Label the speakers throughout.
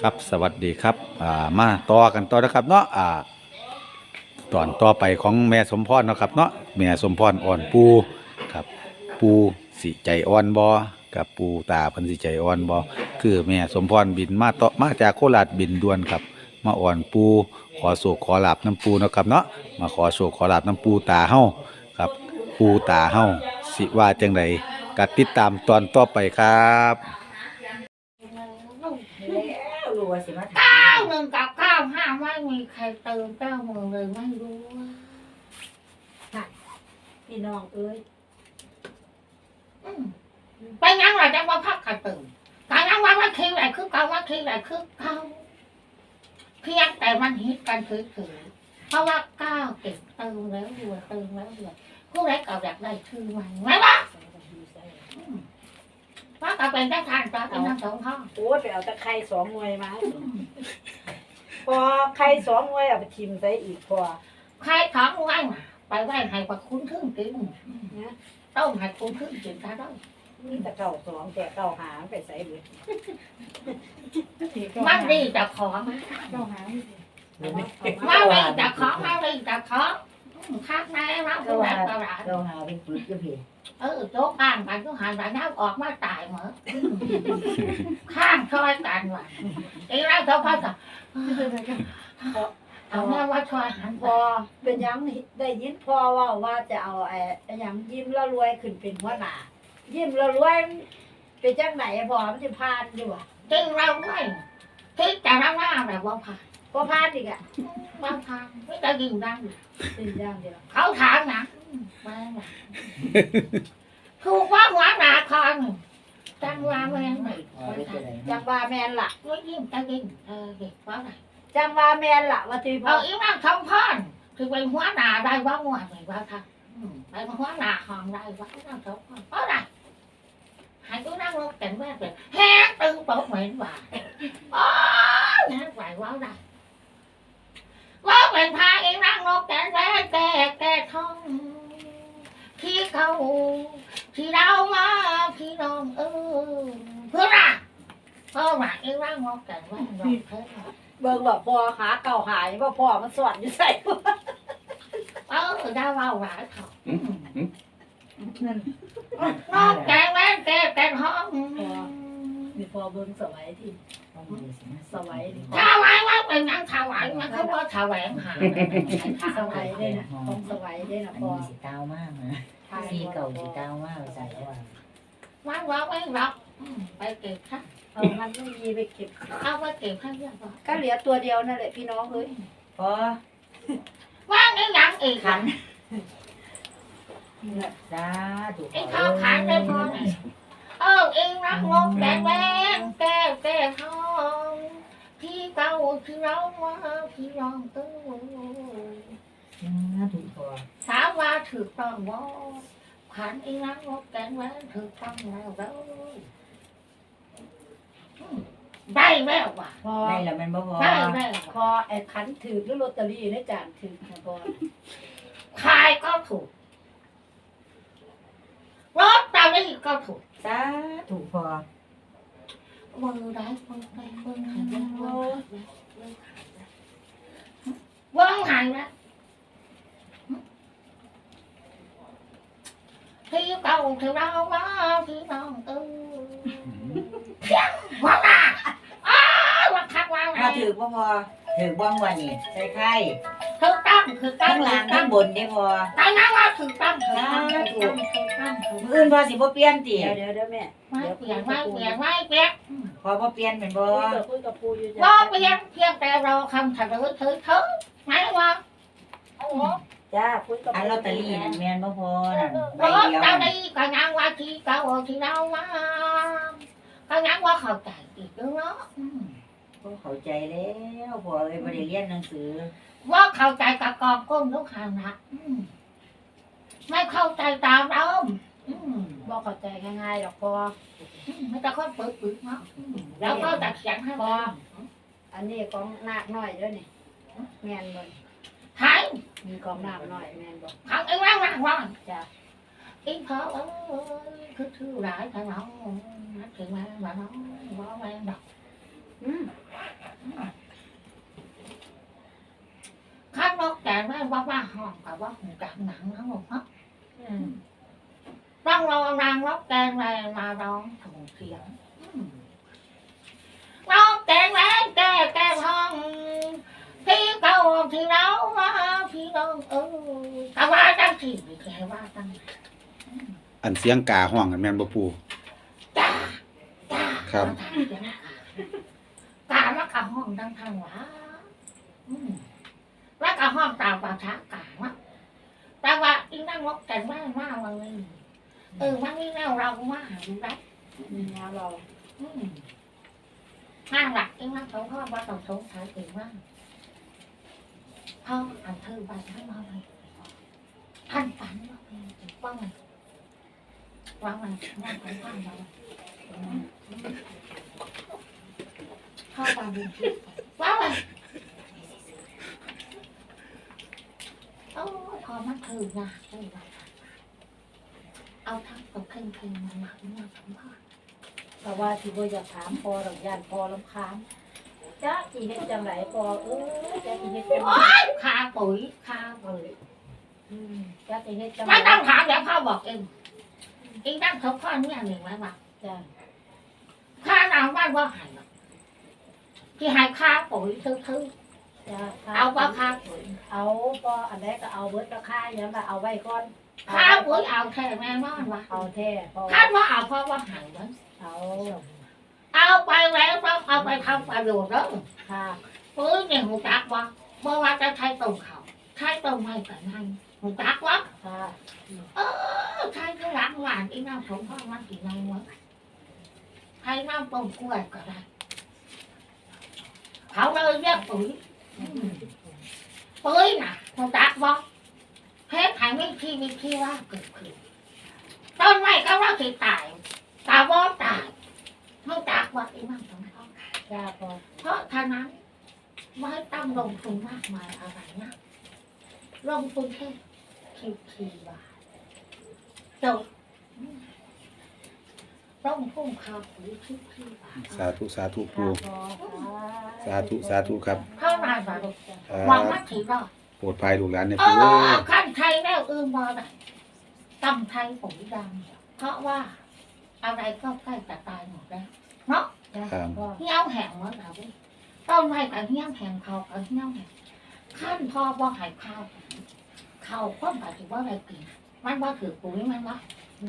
Speaker 1: ครับสวัสดีครับอ่ามาต่อกันต่อนะครับเนาะอ่าตอนต่อไปของแม่สมพรเนาะครับเนาะแม่สมพรอ่อนปูครับปูสิใจอ่อนบอกับปูตาเพันสิใจอ่อนบอคือแม่สมพรบินมาต่อมาจากโคราชบินด่วนครับ มาอ่อนปูขอโศกขอหลับน้ำปูเนาะครับเนาะมาขอโศกขอหลับน้ำปูตาเฮาครับปูตาเฮาสิว่าจังไดกัดติดตามตอนต่อไปครับ
Speaker 2: แล้วรู้ว่า สิมาถา
Speaker 3: เก้ามหนึ่งกับเก้าห้าไม่มีใครเติมเก้าหมื่นเลยไม่รู้ว่า
Speaker 2: พี่น้องเอ้ย
Speaker 3: อืมไปยังไงจะมาพักกันเติมการยังว่าว่าคิวไหนคือเก่าว่าคิวไหนคือเก่าเพียงแต่มันฮิตกันเฉยๆเพราะว่าเก้าเก็บเติมแล้วรวยเติมแล้วรวยผู้ใดเก่าอยากได้ชื่อใหม่ไหมวะอืมว่า ก็เป็นได้ทานก็เป็นน้ำสองห้อง
Speaker 2: โอ้ยไปเอาตะไคร้สองหน่วยมาพอไข่สองหน่วยเอาไปทิมใส่อีกพอ
Speaker 3: ใครของไว้มาไปไหว้ให้กว่าคุณครึ่งกิน
Speaker 2: นะ
Speaker 3: ต้มให้คุณครึ่งกินก็ได้
Speaker 2: มีแตะเก่าสองแต่เก่าหางไปใส่เลย
Speaker 3: มันดีจะขอมา
Speaker 2: เก่าหาง
Speaker 3: มาดีจะขอมาดีจะขอข้างในเราผู้ใดก็ได้
Speaker 2: เก่าหางเป็นปึกจะพี่
Speaker 3: เออโจ๊กอ่านไปก็หันไปน้ำออกมาตายเหมือนข้างช่อยกันว่ะไอ้เราเขาพัดเอาแม่ว่าช่อยหัน
Speaker 2: พอเป็นหยังได้ยินพอว่าว่าจะเอาไอ้ไอ้หยังยิ้มแล้วรวยขึ้นเป็นหัวหน้ายิ้มแล้วรวยเป็นจังไหนพอมันจะพานอยู่อะ
Speaker 3: จริงเราไม่คิดแต่เราว่าแบบว่าผ่าน
Speaker 2: พอพานอีกอะ
Speaker 3: ว่าผ่านไม่ได้ยินดัง
Speaker 2: เป็นอย่างเดียว
Speaker 3: เขาถามนะมา ถูกว่าหัวหนาคอนจังว่าแม่ไหน
Speaker 2: จังว่าแมนล่ะ
Speaker 3: ไม่ยิ้มจะยิ้มเออเด็กว่าไง
Speaker 2: จังว่าแมนล่ะว่าที่พ
Speaker 3: เอา
Speaker 2: อ
Speaker 3: อีนั่งทำพอนคือเป็นหัวหนาได้ว่าหัวไหนว่าค่ะเป็นหัวหนาหอมได้ว่านั่งทำพอนเพราะอะไรหายตัวนั่งลงแต่งแม่เป็นแห้งตึงโป๊ะเหม็นว่าอ๋อแห้งไหวว่าได้ ว่าเป็นพาเองนั่งลงแต่งแม่แก่แก่ท้องที่เขาที่เรามาพี่น้องเออเพื่อนอะเพราะว่าเองนั่งลงแต่งแม่ดอกเพื่อน
Speaker 2: เบิ่งบอกพอหาเก่าหายว่าพ่อมันสอนอยู่ใส่
Speaker 3: เออได้ว่าหวานเขา
Speaker 2: นั่น
Speaker 3: นอกแกงแม่แกงแกงห้อง
Speaker 2: มีพอ เบิ่งสวัยที่สวัยนี่
Speaker 3: ถ้าไว้ว่าเป็นยังถาวายมันก็ว่าถาวายหา
Speaker 2: สวัยได้นะต้องสวัยได้นะ
Speaker 4: อัน
Speaker 2: พอ
Speaker 4: นี้สิเก้ามากนะสีเก่าสิเก้ามากใส่แล้วอะ
Speaker 3: มันว่าไม่รับไปเก็บค่ะ
Speaker 2: เอามันไม่มีไปเก็บ
Speaker 3: เอาไปเก็บให้เรียบร้อย
Speaker 2: ก็เหลือตัวเดียวนั่นแหละพี่น้องเอ้ย
Speaker 4: พอ
Speaker 3: ว่าไอ้ยังอีก
Speaker 4: ขัน
Speaker 2: นี่แหละ
Speaker 4: สาธุ
Speaker 3: ไอ้ข้าวขันได้พอไหมเออเองรักงงแก ที่รองตู้
Speaker 4: สาธุพอ
Speaker 3: ถามว่าถูกต้องบ่าขันอีนักงกแกงแว้นถูกต้องแล้วเด้ออืมได้แล้วว่ะ
Speaker 2: พอ
Speaker 4: ได้แล้วมันบ่พอ
Speaker 3: ได้แล้ว
Speaker 2: พอไอ้ขันถือหรือลอตเตอรี่ในจานถือนะพอ
Speaker 3: ขายก็ถูกรถตาลี่ก็ถูก
Speaker 4: สาธุพอ
Speaker 3: มือได้มือได้มือหันได้มือหันได้มือหันได้ที่เก่าที่เรามาที่น้องเออเพียงหัวหน้าอ้าวว่าคักว่าไง
Speaker 4: ถ้าถือบ่พอถือบ้องวันนี่ใส่ไข่
Speaker 3: ถูกต้องถูกต้อ
Speaker 4: ทั้
Speaker 3: ง
Speaker 4: งล่างทั้งบนได้พอ
Speaker 3: แต่นั้นว่าถูกต้องถูกต้องถูกต้องถูกต้องถูก
Speaker 4: มื้ออื่นพอสิบ่เปลี่ยนติ
Speaker 2: เดี๋ยวเดี๋ยวเดี๋ยวแม่
Speaker 3: ไม่เปลี่ยนไม่เปลี่ยนไม่เปลี่ยน
Speaker 4: พอบ่เปลี่ยนเป็นบ่
Speaker 2: คุยกับคุยกับปูอยู่
Speaker 3: ว่าเปลี่ยนเพียงแต่เราคำถัดเถือถือถือ ไม่ว่าโอ้โห
Speaker 2: จ้าคุยกับ
Speaker 4: อันลอตเตอรี่นั่นแม่นบ่พอนั่นใบ
Speaker 3: รถ
Speaker 4: เดียว
Speaker 3: เจ้าดีก็ยังว่าที่เก่าที่เรามาก็ยังว่าเข้าใจอีกเนาะ
Speaker 4: บ่เข้าใจแล้วพอเอ้ยบ่ได้เรียนหนังสือ
Speaker 3: ว่าเข้าใจกับกองก้มลูกหางนะไม่เข้าใจตามเรา
Speaker 2: บอกเข้าใจง่ายๆหรอกพอ
Speaker 3: ไม่ต้องค่อยเปิดปึกเนาะแล้วก็ตัดเสียงให้พอ
Speaker 2: อันนี้ของนาคน้อยเด้อนี่ แม่นบ่
Speaker 3: หาย
Speaker 2: มีของนาคน้อยแม่นบ่
Speaker 3: ทางเอ็งร่างร่างร่าง
Speaker 2: จ้า
Speaker 3: อีพอเอ้ยคือชื่อหลายทางน้องนักถึงแม่บ้านน้องบ่แม่ดอก
Speaker 2: อืม
Speaker 3: ข้านกแต่ไม่ว่าว่าห้องกับว่าหูกักหนังนะหมดเนาะ
Speaker 2: อืม
Speaker 3: ต้องรอนางรกแกงแรงมาร้องส่งเสียงอืมร้องแกงแรงแก้แกงห้อง ที่เก่าที่เรามาพี่น้องเออแต่ว่าจังสิไม่เคยว่าจัง
Speaker 1: อันเสียงกาห้องกันแม่นบ่ปู
Speaker 3: จ้าจ้า
Speaker 1: ครับ
Speaker 3: กาแล้วก็ห้องดังทางหวาอืมแล้วก็ห้องตามภาษากาเนาะแต่ว่าอีนั่งรกแต่งมากมากเลยเออมันนี่แนวเรามากดูได้
Speaker 2: นี่นะเรา
Speaker 3: อืมห้างหลักอีนั่งสองข้อว่าต้องสงสัยถึงว่า พ่ออันเธอไปท่านมาเลยท่านฝันว่าเป็นวาไงว่าไงว่าไงว่าไงพ่อไปดูว่าไงโอ้พอมันถือนะได้ไหมเอาทั้งตัวเคร่งเคร่งมาหนักมาสัมาษณ์
Speaker 2: แต่ว่าที่บ่อยากถามพอดอกย่านพอลำคาญ จ้าจีเฮ็ดจังไหนพอเออจ้าจีเฮ็ดจังไหน
Speaker 3: คาปุ๋ยคาปุ๋ย
Speaker 2: อืมจ้าจีเฮ็ดจังไหน
Speaker 3: ไม่ต้องถามเดี๋ยวพ่อบอกเองเองตั้งเขาข้อนี้อันหนึ่งไว้ว่า
Speaker 2: จ้า
Speaker 3: ค่าน้ำบ้านว่าหายหรอกที่หายค่าปุ๋ยซื้อ
Speaker 2: จ้า
Speaker 3: ๆเอาว่าค่าปุ๋ย
Speaker 2: เอาพออันแรกก็เอาเบิดราคาอย่างก็เอาไว้ก่อน
Speaker 3: ค่าปุ๋ยเอาแค่แม่นอนวะ
Speaker 2: เอาแท้พอ
Speaker 3: คาดว่าเอาเพราะว่าหายไว้
Speaker 2: เอา
Speaker 3: เอาไปแล้วต้องเอาไปทำประโยชน์แล้ว
Speaker 2: ค่ะ
Speaker 3: ปุ๋ยเนี่ยหูจักวะเมื่อว่าจะใช้ต้มเขาใช้ต้มไม่กันให้หูจักวะ
Speaker 2: ค่ะ
Speaker 3: เออใช้ข้างหลังหวานอีน้ำสมพ่อมันกี่น้ำวะใช้น้ำต้มกล้วยก็ได้เขาเลยเรียกปุ๋ยปุ๋ยน่ะหูจักวะเพชรหายไม่ที่มีที่ว่าเกิดขึ้นต้นไม้ก็ว่าสิตายตาบอดตายหูจักวะอีน้ำสมพ่อ
Speaker 2: จ้าพอ
Speaker 3: เพราะฉะนั้นไม่ต้องลงทุนมากมายอะไรนะลงทุนแค่คิวคีบาทจบต้องพุ่งข่าวปุ๋ยคิวคีบาท
Speaker 1: สาธุสาธุปู
Speaker 2: ค่ะพอ
Speaker 1: สาธุสาธุครับ
Speaker 3: เท่าไหร่บาท
Speaker 1: ครั
Speaker 3: หวัง
Speaker 1: บ
Speaker 3: ว่าถือรอด
Speaker 1: โปรดภัยลูกหลานใน
Speaker 3: เอ
Speaker 1: ปู
Speaker 3: อขั้นไทยแล้วอื่นมาไหนตำไทยปุ๋ยดำเพราะว่าอะไรก็ใกล้จะตายหมดแล้วเนาะ
Speaker 2: จ้า
Speaker 1: ครับ
Speaker 2: พอ
Speaker 3: เหี้ยวแห้งแล้วเราต้นไม้กับเหี้ยวแห้งเขากับเหี้ยวแห้งขั้นพอบ่หายข้าวข้าวข้นกับถือว่าอะไรกินมันว่าถือปุ๋ยมันว่า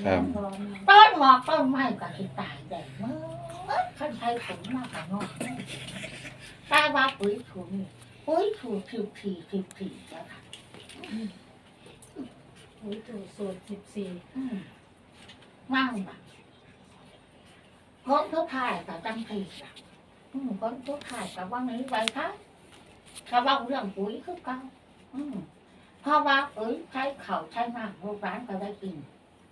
Speaker 1: ครับ
Speaker 2: พอ
Speaker 3: ต้นหมอกต้นไม้กับถือตายแดดเมื่อขั้นใช้ปุ๋ยมากกว่านอกแต่ว่าปุ๋ยถูกปุ๋ยถูกถิวทีถิวทีแล้วค่ะ
Speaker 2: ปุ๋ยถูกสูตรสิบสี่
Speaker 3: อืมว่างแบบ คนทุกทายกับจังทีละอืมคนทุกทายกับว่าไงไปคะกับว่าเรื่องปุ๋ยคือเก่าอืมเพราะว่าปุ๋ยใช้เข่าใช้น้ำลูกร้านก็ได้กิน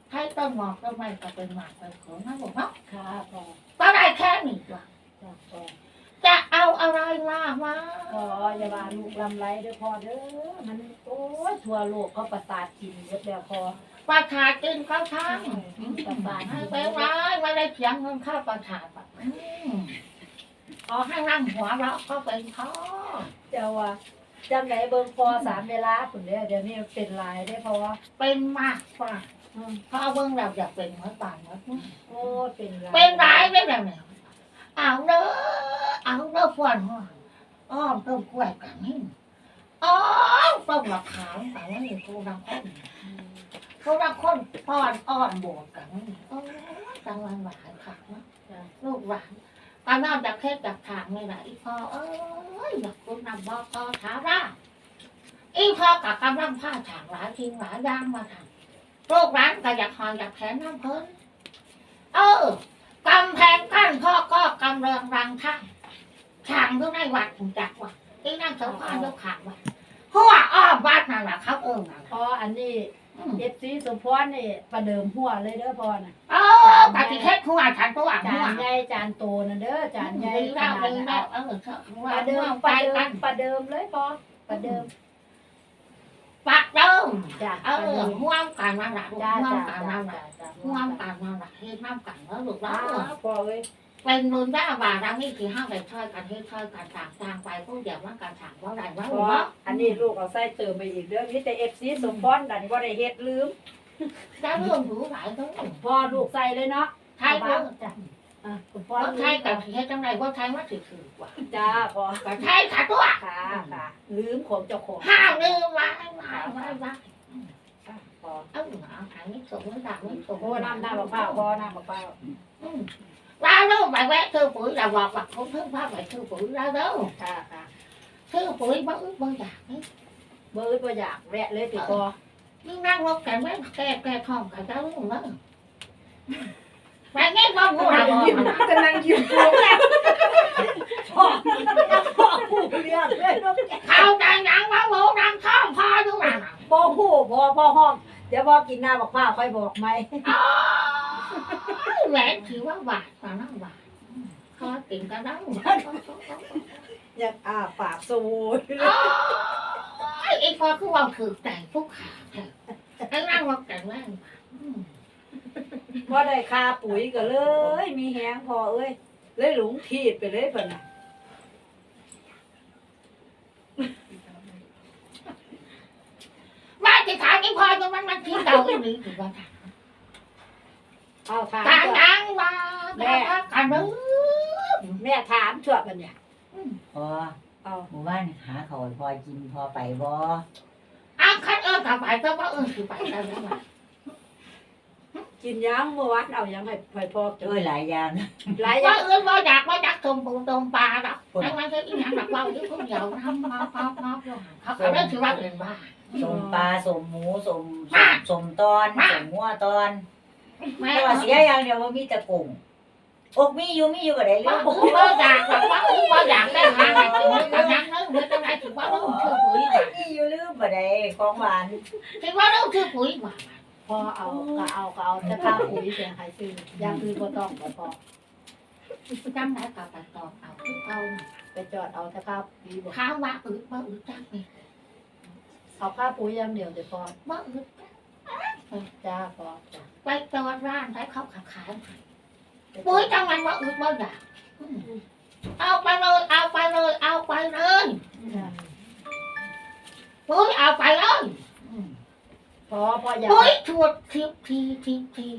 Speaker 3: ใช้ต้นหมอกต้นไม้ก็เป็นหมากเป็นผลนะลูกเนาะ
Speaker 2: ค่ะพอ
Speaker 3: ก็ได้แค่นี้ว่ะ
Speaker 2: จ้าพอ
Speaker 3: จะเอาอะไรมามา
Speaker 2: พออย่าว่าลูกลำไรเด้อพอเด้อมันโอ้ยทั่วโลกเขาประสาทกินเยอะแล้วพอ
Speaker 3: ประชากินเขาทั้ง
Speaker 2: ประสาท
Speaker 3: ให้ไปร้ายไม่ได้เสียงเงินค่าประชาแบบอืมขอให้นั่งหัวเราะก็เป็นพ่อ
Speaker 2: เจ้าว่าจังไหนเบิ่งพอสามเวลาผุนเด้อเดี๋ยวนี้มันเป็นลายได้อพอ
Speaker 3: เป็นมากกว่า
Speaker 2: อืม
Speaker 3: เพราะเบิ่งเราอยากเป็นเหมือนป่านเหมือนนี้
Speaker 2: โอ้ยเป็นลาย
Speaker 3: เป็นร้ายได้แล้วเนี่ยเอาเด้อเอาเด้อพวนหัวอ้อมต้มกล้วยกันนี่อ้อมต้มมะขามแต่ว่านี่กูรังคน
Speaker 2: อืม
Speaker 3: กูรังคนป้อนอ้อนบดกันโอ้ยกลางวันหวานค่ะเนาะลูกหลานตอนนอนจากเพศจากทางไม่ไหนอีพ่อเอ้ยอยากคุณนำบอกต่อถาร่าอีพ่อกับกำลังผ้าฉากหลายทิ้งหลายย่างมาทำลูกหลานก็อยากหอยอยากแขนน้ำเพิ่นเออกำแพงกั้นพ่อก็กำเริงรังท่าช่างทุกในวัดถึงจักว่าอีนั่งเสาพานยกขาวัดหัวอ้อมวัดนั่นแหละครับเอิ้งนั่
Speaker 2: ออันนี้ เอฟซีสมพรนี่ประเดิมหัวเลยเด้อพอน่ะ
Speaker 3: เออปฏิเทศหัวฉันตัว
Speaker 2: จา
Speaker 3: หัวน
Speaker 2: ใหญ่จานโตน่ะเด้อจานใหญ่
Speaker 3: ดี
Speaker 2: ข
Speaker 3: แล้ว
Speaker 2: นาด
Speaker 3: ดี
Speaker 2: นั้น
Speaker 3: แล้ว
Speaker 2: เอา
Speaker 3: เออเถอะ
Speaker 2: ประเดิม
Speaker 3: ไป
Speaker 2: ประเดิ
Speaker 3: กั
Speaker 2: ม
Speaker 3: น
Speaker 2: ประเดิมเลยพอประเดิม
Speaker 3: ปักเดิม
Speaker 2: จ้ะ
Speaker 3: เออห่วงกันนั่นแหละ
Speaker 2: จ้า
Speaker 3: ห่วง
Speaker 2: จ้า
Speaker 3: กัน
Speaker 2: จ้า
Speaker 3: นั่นแหละ
Speaker 2: จ้าจ้า
Speaker 3: ห่วงกันนั่นแหละเฮ็ดน้ำกันแล้วลูก
Speaker 2: อ้า
Speaker 3: แล้ว
Speaker 2: วพอเอ้ย
Speaker 3: เป็นมือหน้าบารังนี่คือห้าไปช่วยกันเฮ็ดช่วยกันต่างต่างไปผู้เดียวว่าการถามว่าอะไรว่า
Speaker 2: เพ
Speaker 3: หั
Speaker 2: ราะ
Speaker 3: ว
Speaker 2: อั นนี้ลูกเอาใส่เติมไปอีกเรื่องนี้แต่เอฟซีสมพรดันว่าได้เฮ็ดลืม
Speaker 3: ได้เรื่องรู้หลายเรื่อง
Speaker 2: พอลูกใส่เลยเนาะ
Speaker 3: ไทยเรื่อง
Speaker 2: จ้ะอะคุณพ่อ
Speaker 3: ว่าไทยกับเฮ็ดจังไรว่าไทยว่าถือถือกว่า
Speaker 2: จ้าพอ
Speaker 3: กับไทยขาตัว
Speaker 2: ค่ะค่ะลืมของเจ้าของ
Speaker 3: ห้าวลืมว่าว่าว่าว่า
Speaker 2: พอ
Speaker 3: เอ้าเอาทางนี้ส่งไม่ดังไม่ส่ง
Speaker 2: โอ้น้ำน้ำมะพร้าวพอน้ำมะพร้าว
Speaker 3: ra đâu bài vẽ thư phủi là vọt hoặc không thức pháp bài thư phủi ra đâu
Speaker 2: ค่ะค่ะ
Speaker 3: thư phủi bất ức bao giờ ấy
Speaker 2: เบอร์ก็อยากแวะเลยติพอ
Speaker 3: nhưng đang lo cái mấy kè kè thòng cả cháu luôn đó phải nghe con của nào
Speaker 2: กำลังยิ้มตัวแม่พ่อพ่อหูเรียกเลยลูก
Speaker 3: thao tài nhãn báo bộ đang thong pho đúng nào
Speaker 2: พ่อหูพ่อพ่อห้องเดี๋ยวพ่อกินน้ำมะพร้าวค่อยบอกไหม
Speaker 3: mẹ chỉ quá bà mà nó bà khó tìm cái đó
Speaker 2: อ ยากอาปากสูด
Speaker 3: อีพอคือว่าถือแต่ผู้ขาไอ้นั่งว่าแต่ว่า
Speaker 2: ว่าได้ค่าปุ๋ยก็เลย มีแฮงพอเอ้ย เลยหลงทีดไปเลยเพิ่นน่ะ
Speaker 3: ว่าจะถามอีพอจนมันมันคิดเดาอีหรือถือว่า
Speaker 2: เอาถาม
Speaker 3: ต่าง
Speaker 2: เถอะ
Speaker 3: ดังว่าแม่กันเด้อ
Speaker 2: แม่ถามชั่วกันเนี่ย
Speaker 4: พอ
Speaker 2: เอา
Speaker 4: หมู่บ้านหาเขาวให้พอกินพอไปบ่
Speaker 3: อ้าวคันเออกลับไปก็ว่าเออคือไปได้แล้วว่า
Speaker 2: กินยังเมื่อวานเอายังให้ให้พ่อกิน
Speaker 4: ด้วยหลายอย่าง
Speaker 2: หลายอ
Speaker 3: ว่า
Speaker 2: ย่าง
Speaker 3: เออว่าอยากว่าอยากตมปูตมปลาดอกแต่มันก็อีหยังแบบว่าที่คนเดียวทำมาป๊อปป๊อปเขาก็ได้ถือว่าเป็นบ้า
Speaker 4: สมปลาสมหมูสม
Speaker 3: มา
Speaker 4: สมตอนสมหัวตอน
Speaker 3: แม่
Speaker 4: แต่ว่าเสียอย่างเดียวว่ามีแต่กุ้ง อกมีอยู่มีอยู่ก็ได้เรื่
Speaker 3: ว่า
Speaker 4: อง
Speaker 3: ผมว่าอยากแบบว่าว่าอยากได้หาอะไรกินแต่ยังนึกเมื่อตอนไหนถือว่าเรื่องชื่อปุ๋ยว่า
Speaker 4: มีอยู่ลืมบ่ได้ของหวาน
Speaker 3: ถือว่าเรื่องชื่อปุ๋ยว่า
Speaker 2: พ่อเอาก็เอาก็เอาแต่ค่าปุ๋ยเสียให้ซื้ออย่างอื่นบ่ต้องบ่พอ
Speaker 3: จำได้กับตัดต่อเอาคือเอา
Speaker 2: ไปจอดเอาแต่ค่าปุ๋ยบ่
Speaker 3: ข้าวว่าอึดว่าอึดจังนี่
Speaker 2: เอาค่าปุ๋ยอย่างเดียวเดี๋ยวพอ
Speaker 3: ว่าอึด
Speaker 2: จ้าพอจ้า
Speaker 3: ไปจอดร้านให้เขาขาย ปุ๋ยจังมันว่าอึดว่าอยากเอาไปเลยเอาไปเลยเอาไปเลยปุ๋ยเอาไปเลย
Speaker 2: พอพออย่า
Speaker 3: ปุ๋ยชวดทิพทีทิพที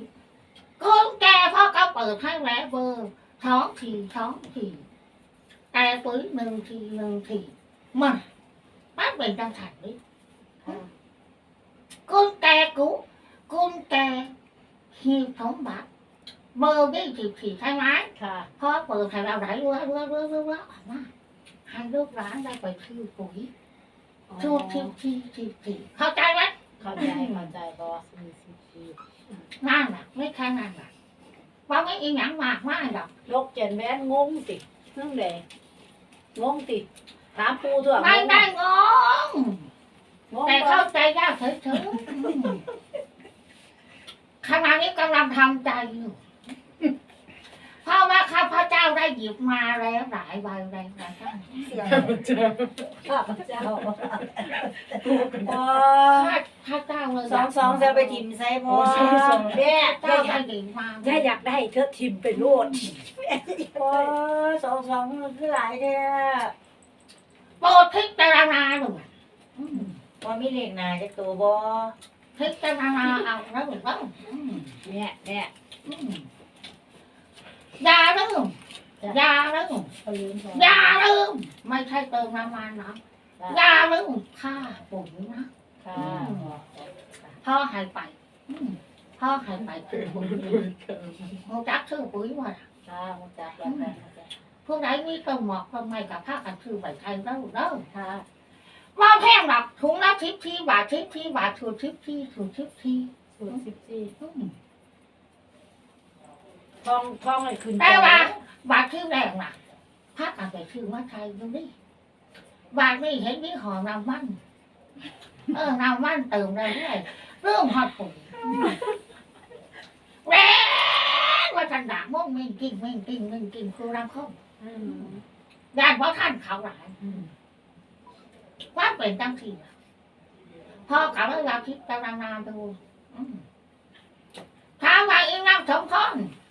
Speaker 3: คนแก่พ่อก็เปิดให้แหวเบอร์ท้องทีท้องทีแต่ปุ๋ยหนึ่งทีหนึ่งทีมันมันเป็นจังสันนี่
Speaker 2: ค่ะ
Speaker 3: con kè cũ con kè hiệp thống bạc bơ cái thì thì thay mái
Speaker 2: ค่ะ
Speaker 3: khó bờ thầy nào đẩy qua qua qua qua qua mà hai đứa ráng ra phải thiêu củi
Speaker 2: อ๋อ
Speaker 3: thiêu thiêu thiêu thiêu thiêu เข้าใจไหม
Speaker 2: เข้าใจเข้าใจพอ
Speaker 3: นั่นน่ะไม่แค่นั้นน่ะว่าไม่อีหยังมากมากหรอก
Speaker 2: นกเจนแม่นงงตินั่งแดงงงติถามปูด้วย
Speaker 3: ไม่ได้งง
Speaker 2: งง
Speaker 3: แต่
Speaker 2: บ่
Speaker 3: เข้าใจยากเฉยๆขณะนี้กำลังทำใจอยู่ เพราะว่าข้าพเจ้าได้หยิบมาแล้วหลายใบหลายใบทั้ง
Speaker 2: ข้าพเจ้าข้าพเจ้าพอ
Speaker 3: ข้าเจ้าเลย
Speaker 4: สองสองจะไปทิมใส่พอ
Speaker 2: แม่
Speaker 3: เจ้า
Speaker 2: แม่อ
Speaker 3: ให้
Speaker 2: ยาก
Speaker 3: ดื่มมา
Speaker 2: แม่อยากได้เธอทิมไปโลด
Speaker 4: พอสองสองคือหลายแท้
Speaker 3: โปรดพิจารณาหนึ่ง
Speaker 4: พอมีเลขน้าจักตัวบ่
Speaker 3: พิจารณาเอาแล้วหนึ่งว่า
Speaker 2: แม่แม่
Speaker 3: ยาลืมอย่าลืม
Speaker 2: เขาลืมพอ
Speaker 3: อย่าลืมไม่ใช่เติมน้ำมันนะอย่าลืมค่าปุ๋ยนะ
Speaker 2: ค่ะ
Speaker 3: พ่อหายไปอืมพ่อหายไปคือปุ๋ยมูจักชื่อปุ๋ยว่า
Speaker 2: ค่ะมุจักแล้วค่ะ
Speaker 3: พวกไหนมีต้นหมอกต้นไม้กับผ้ากันชื่อใบไทยแล้วเด้อ
Speaker 2: ค่ะ
Speaker 3: ว่าแพงหรอกถุงละทิพทีบาททิพทีบาทถูกทิพทีถูกทิพที
Speaker 2: ศูนย์สิบสี่
Speaker 3: อืม
Speaker 2: ทองทองเลยขึ้น
Speaker 3: แต่ว่าบาทที่แรงน่ะผ้ากันไปชื่อว่าไทยดูดิบาทนี่เห็นนี่หอน้ำมัน เออน้ำมันเติมได้ด้วยเรื่องฮอตปุ๋ยแรงว่าทันดาม่งมิ่งกิ้งมิ่งกิ้งมิ่งกิ้งคือรังคม
Speaker 2: อืม
Speaker 3: ญาติเพราะท่านเขาหลาย
Speaker 2: อืม
Speaker 3: ว่าเป็นตั้งทีล่ะพ่อกลับมาอยากคิดตารางานดูอืมถามว่าอีนั่งสมพรกลับ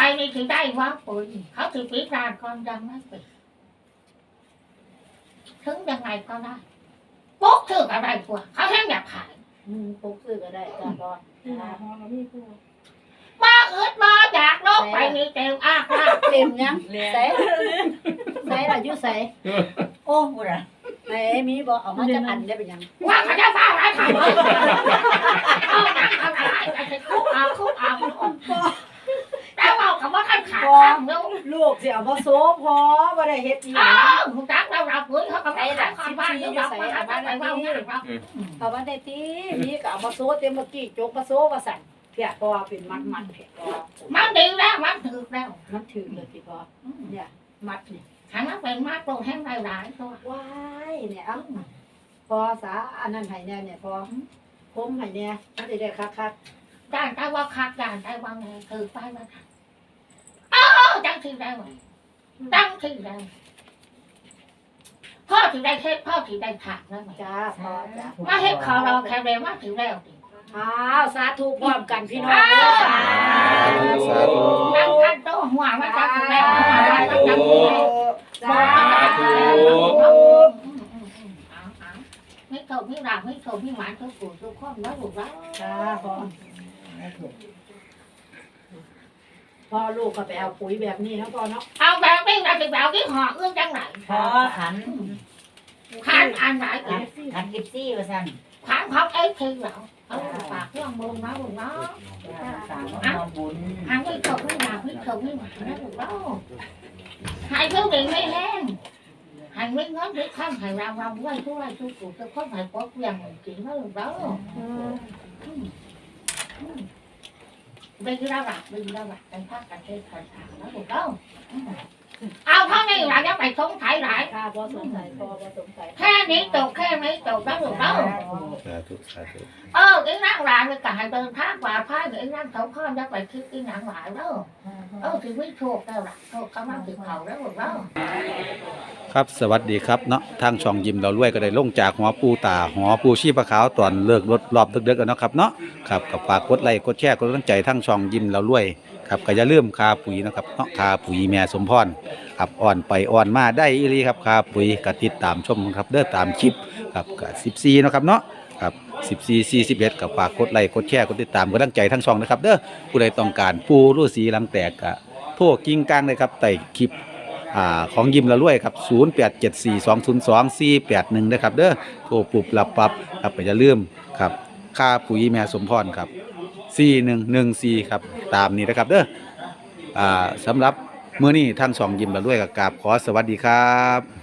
Speaker 3: ไปนี่ถือได้ว่าปุ๋ยเขาถือปีกรานก่อนยังไม่ปิดถึงยังไงก็ได้ปุ๊กถืออะไรพวกเขาแค่อยากขาย
Speaker 2: อืมปลูกซื้อก็ได้จ้าพ่อจ้า
Speaker 3: มาอึดมาอยากโลกไปนี่เต็มอ้ากลาก
Speaker 2: เต็มยังใส่ใส่ล่ะอยู่ใส่
Speaker 4: โอ้บุระ
Speaker 2: ไหนมีบ่เอามาจากอันได้เป็นยัง
Speaker 3: ว่าเขาจะฟ้าอะไรถามเลยเอาหนักเอาอะไรไปคุกเอาคุกเอาแต่ว่ากับ ว่าท่านขาดข้างเดียว
Speaker 2: ลูกสิเอามาโซพอบ่ได้เฮ็ดอีห
Speaker 3: อ้า
Speaker 2: ยัง
Speaker 3: วคุณจักเราเราปุ๋ยเขาก็ไม่ขายความบ้านเขาเราไม่ขายไปว่าเนี่ยเรา
Speaker 2: เอามาได้ติมีก็เอามาโซเต็มเมื่อกี้จกมาโซว่าสั่นเพียก็เป็นมัดๆเพียก็
Speaker 3: มันดีแล้วมันถึกแล้ว
Speaker 2: มันถึงเลยสิพ่อเนี่ยมัดนี่
Speaker 3: ถ้ามันเป็นมากโปรแห้งหลายๆตัว
Speaker 2: ว้ายเนี่ยเอ้าพอสาอันนั้นให้แน่เนี่ยพอคมให้แน่มันสิได้คัก
Speaker 3: ด้านใต้ว่าคักด้านใต้ว่าไงถือไปว่าคักอ้าว จังที่ได้ไหมจังที่ได้พ่อถือได้เทศพ่อถือได้ผักแล้วไหม
Speaker 2: ๆจ้าพ่อจ้า
Speaker 3: มาเฮ็ดขอเราแค่เรมาถือแล้วดิ
Speaker 2: อ้าวสาธุพร้อมกันพี่น้อง
Speaker 1: สาธุ
Speaker 3: นั่งท่านโตหัวมาจังถือแล้วหัวมาจังถือแล้ว
Speaker 2: สา
Speaker 3: ไม่โตไม่รักไม่โตไม่หวานทุกผู้ทุกคนแล้วถูกแล้ว
Speaker 2: จ้าพ่อ พ่อลูกก็ไปเอาปุ๋ยแบบนี้นะพ่อเนาะ
Speaker 3: เอาแบบนี้เราจะแบบที่ห่อเอื้อจังไหน
Speaker 4: พอขัน
Speaker 3: ขันอันไหน
Speaker 4: ขันขันกิบซี่ว่าสั่น
Speaker 3: ขันของเอ็กซ์คือเราเอาปากเครื่องมือนะลูกเนาะ
Speaker 4: สามนอนบุญ
Speaker 3: ขันไม่โตไม่รักไม่โตไม่หวานนะลูกเนาะหายเพื่อเป็นไม่แห้งหายไม่เงินไม่ข้ามหายเราเราไว้ทุกไว้ทุกผู้จะพ้นหายปอกอย่างจริงนะลูกเนาะ bây giờ bạc bây giờ bạc cái phát cái cái thời sản nó được đâu ao tháng này là các mày không thấy lại
Speaker 2: ค่ะพ่อสงสัยพ่อพ่อสงสัย
Speaker 3: khe mấy tục khe mấy tục đó được đâu
Speaker 1: สาธุสาธุ
Speaker 3: ờ cái nắng lại với cả hai bên thác và phá cái nắng không khó các mày cứ cái nắng lại đó ờ thì mới thuộc đâu là thuộc có mang tiền hầu đó được đâu
Speaker 1: ค ครับสวัสดีครับเนาะทางช่องยิมเรารวยก็ได้ลงจากหัวปูตาหัวปูชีพะขาวตอนเลิกรถรอบดึกๆกันเนาะครับเนาะครับกับฝากกดไลค์กดแชร์กดกำลังใจทางช่องยิมเรารวยครับก็อย่าลืมคาปุ๋ยนะครับเนาะคาปุ๋ยแม่สมพรครับอ่อนไปอ่อนมาได้อีหลีครับคาปุ๋ยก็ติดตามชมครับเด้อตามคลิปครับก็14เนาะครับเนาะ ครับ14 41กับฝากกดไลค์กดแชร์กดติดตามกดกำลังใจทั้งช่องนะครับเด้อผู้ใดต้องการปูรู้สีหลังแตกก็โทรกิ้งกลางเลยครับใต้คลิปอ่าของยิมละรวยครับ 0874202481นะครับเด้อโทรปุบรับปับครับอย่าลืมครับค่าปุ๋ยแม่สมพรครับ4114ครับตามนี้นะครับเด้ออ่าสำหรับเมื้อนี้ท่างสองยิมละรวยกับกราบขอสวัสดีครับ